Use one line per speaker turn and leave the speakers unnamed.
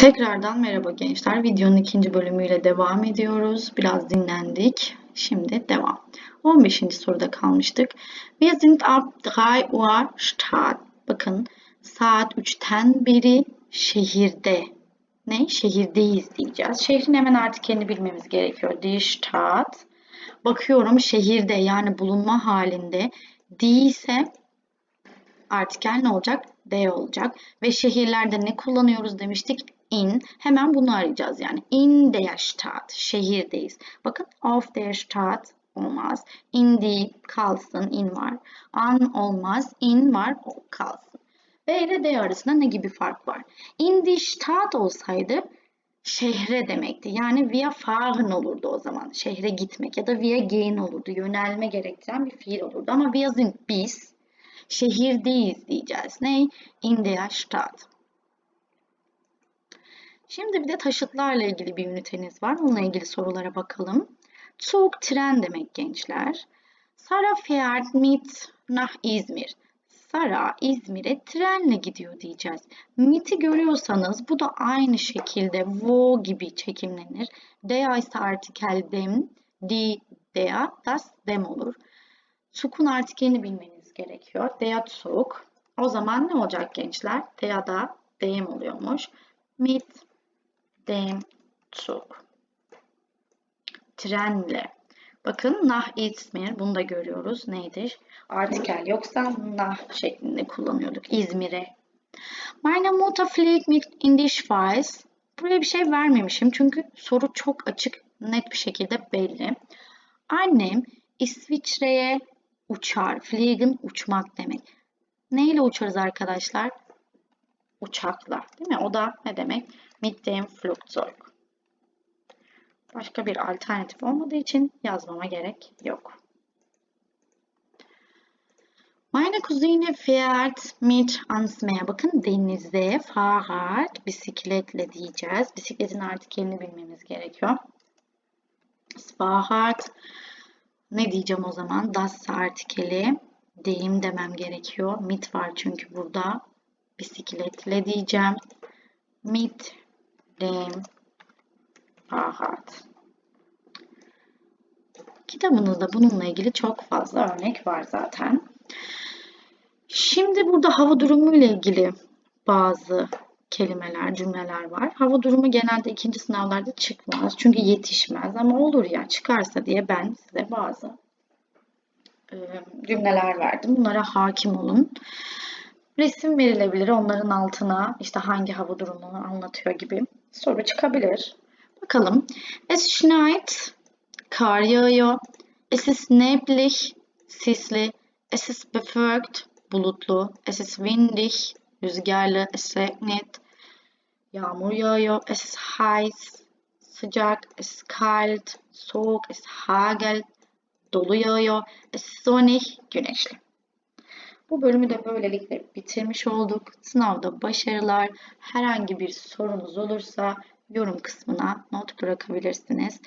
Tekrardan merhaba gençler. Videonun ikinci bölümüyle devam ediyoruz. Biraz dinlendik. Şimdi devam. 15. soruda kalmıştık. Wir sind ab 3 Uhr Stadt. Bakın saat 3'ten beri şehirde. Ne? Şehirdeyiz diyeceğiz. Şehrin hemen artık kendi bilmemiz gerekiyor. Die Stadt. Bakıyorum şehirde yani bulunma halinde. Die ise artikel ne olacak? D olacak. Ve şehirlerde ne kullanıyoruz demiştik? In. Hemen bunu arayacağız yani. In der Stadt. Şehirdeyiz. Bakın auf der Stadt olmaz. In die kalsın. In var. An olmaz. In var. Kalsın. V ile D arasında ne gibi fark var? In die Stadt olsaydı şehre demekti. Yani via fahren olurdu o zaman. Şehre gitmek ya da via gehen olurdu. Yönelme gerektiren bir fiil olurdu. Ama wir sind biz şehirdeyiz diyeceğiz. Ne? In der Stadt. Şimdi bir de taşıtlarla ilgili bir üniteniz var. Onunla ilgili sorulara bakalım. Zug tren demek gençler. Sara fährt mit nach İzmir. Sara İzmir'e trenle gidiyor diyeceğiz. Mit'i görüyorsanız bu da aynı şekilde wo gibi çekimlenir. Der ise artikel dem, die, der, das dem olur. Zug'un artikelini bilmeniz gerekiyor. Der Zug. O zaman ne olacak gençler? Der da dem oluyormuş. Mit dem Zug. Trenle. Bakın nach İzmir. Bunu da görüyoruz. Neydi? Artikel yoksa nach şeklinde kullanıyorduk. İzmir'e. Meine Mutter fliegt mit in die Schweiz. Buraya bir şey vermemişim çünkü soru çok açık, net bir şekilde belli. Annem İsviçre'ye uçar. Fliegen uçmak demek. Neyle uçarız arkadaşlar? Uçakla. Değil mi? O da ne demek? Mit dem Flugzeug. Başka bir alternatif olmadığı için yazmama gerek yok. Meine Cousine fährt mit ans Meer. Bakın denize Fahrrad bisikletle diyeceğiz. Bisikletin artikelini bilmemiz gerekiyor. Fahrrad ne diyeceğim o zaman? Das artikeli deyim demem gerekiyor. Mit var çünkü burada. Bisikletle diyeceğim. Mit dem Fahrrad. Kitabınızda bununla ilgili çok fazla örnek var zaten. Şimdi burada hava durumu ile ilgili bazı kelimeler, cümleler var. Hava durumu genelde ikinci sınavlarda çıkmaz. Çünkü yetişmez ama olur ya çıkarsa diye ben size bazı e, cümleler verdim. Bunlara hakim olun. Resim verilebilir. Onların altına işte hangi hava durumunu anlatıyor gibi soru çıkabilir. Bakalım. Es schneit. Kar yağıyor. Es ist neblig. Sisli. Es ist bewölkt. Bulutlu. Es ist windig. Rüzgarlı. Es regnet. Yağmur yağıyor. Es ist heiß. Sıcak. Es ist kalt. Soğuk. Es ist hagel. Dolu yağıyor. Es ist sonnig. Güneşli. Bu bölümü de böylelikle bitirmiş olduk. Sınavda başarılar. Herhangi bir sorunuz olursa yorum kısmına not bırakabilirsiniz.